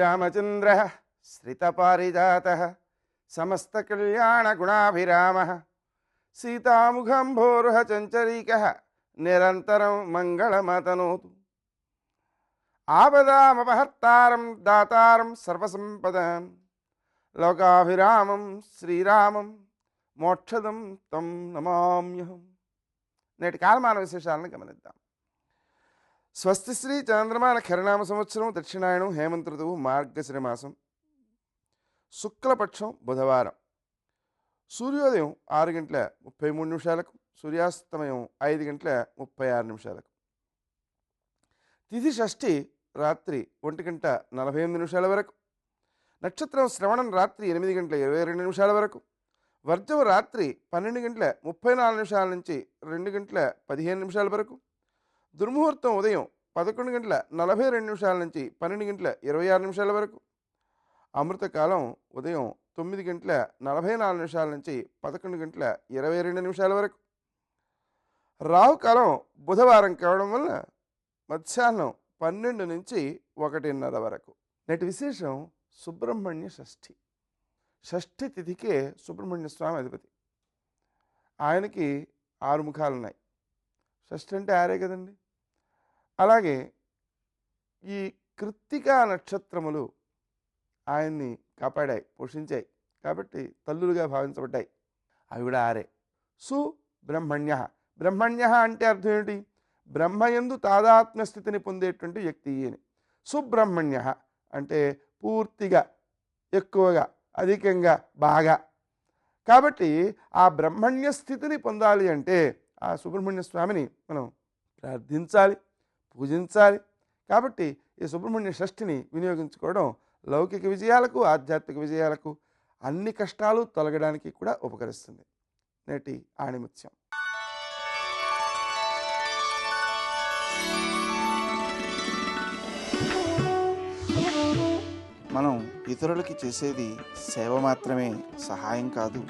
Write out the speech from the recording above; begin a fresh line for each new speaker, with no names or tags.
శ్రీరామచంద్ర శ్రితపారిజాత సమస్తకళ్యాణగుణాభిరామ సీతాముఖంభోరుహ చంచరీక నిరంతరం మంగళమతనోతు. ఆపదామపహర్తారం దాతారం సర్వసంపదాం. లోకాభిరామం శ్రీరామం మోక్షదం తం నమామ్యహం. నేటి కాలమాన విశేషాలను గమనిద్దాం. స్వస్తి శ్రీ చంద్రమాన ఖరణామ సంవత్సరం దక్షిణాయనం హేమంత ఋతువు మార్గశిర మాసం శుక్లపక్షం బుధవారం. సూర్యోదయం ఆరు గంటల ముప్పై మూడు నిమిషాలకు సూర్యాస్తమయం ఐదు గంటల ముప్పై ఆరు నిమిషాలకు. తిథి షష్ఠి రాత్రి ఒంటి గంట నలభై ఎనిమిది నిమిషాల వరకు. నక్షత్రం శ్రవణం రాత్రి ఎనిమిది గంటల ఇరవై రెండు నిమిషాల వరకు. వర్జం రాత్రి పన్నెండు గంటల ముప్పై నాలుగు నిమిషాల నుంచి రెండు గంటల పదిహేను నిమిషాల వరకు. దుర్ముహూర్తం ఉదయం పదకొండు గంటల నలభై రెండు నిమిషాల నుంచి పన్నెండు గంటల ఇరవై ఆరు నిమిషాల వరకు. అమృతకాలం ఉదయం తొమ్మిది గంటల నలభై నాలుగు నిమిషాల నుంచి పదకొండు గంటల ఇరవై రెండు నిమిషాల వరకు. రాహుకాలం బుధవారం కావడం వల్ల మధ్యాహ్నం పన్నెండు నుంచి ఒకటిన్నర వరకు. నేటి విశేషం సుబ్రహ్మణ్య షష్ఠి. షష్ఠి తిథికే సుబ్రహ్మణ్య స్వామి అధిపతి. ఆయనకి ఆరు ముఖాలు ఉన్నాయి షష్ఠి అంటే ఆరే కదండి? అలాగే ఈ కృత్తికా నక్షత్రములు ఆయన్ని కాపాడాయి పోషించాయి కాబట్టి తల్లులుగా భావించబడ్డాయి. అవి కూడా ఆరే. సుబ్రహ్మణ్య. బ్రహ్మణ్య అంటే అర్థం ఏమిటి? బ్రహ్మయందు తాదాత్మ్య స్థితిని పొందేటువంటి వ్యక్తి అని సుబ్రహ్మణ్య అంటే పూర్తిగా ఎక్కువగా అధికంగా బాగా. కాబట్టి ఆ బ్రహ్మణ్య స్థితిని పొందాలి అంటే ఆ సుబ్రహ్మణ్య స్వామిని మనం ప్రార్థించాలి. పూజించాలి. కాబట్టి ఈ సుబ్రహ్మణ్య షష్ఠిని వినియోగించుకోవడం లౌకిక విజయాలకు ఆధ్యాత్మిక విజయాలకు అన్ని కష్టాలు తొలగడానికి కూడా ఉపకరిస్తుంది. నేటి ఆణిముత్యం.
మనం ఇతరులకి చేసేది సేవ మాత్రమే సహాయం కాదు.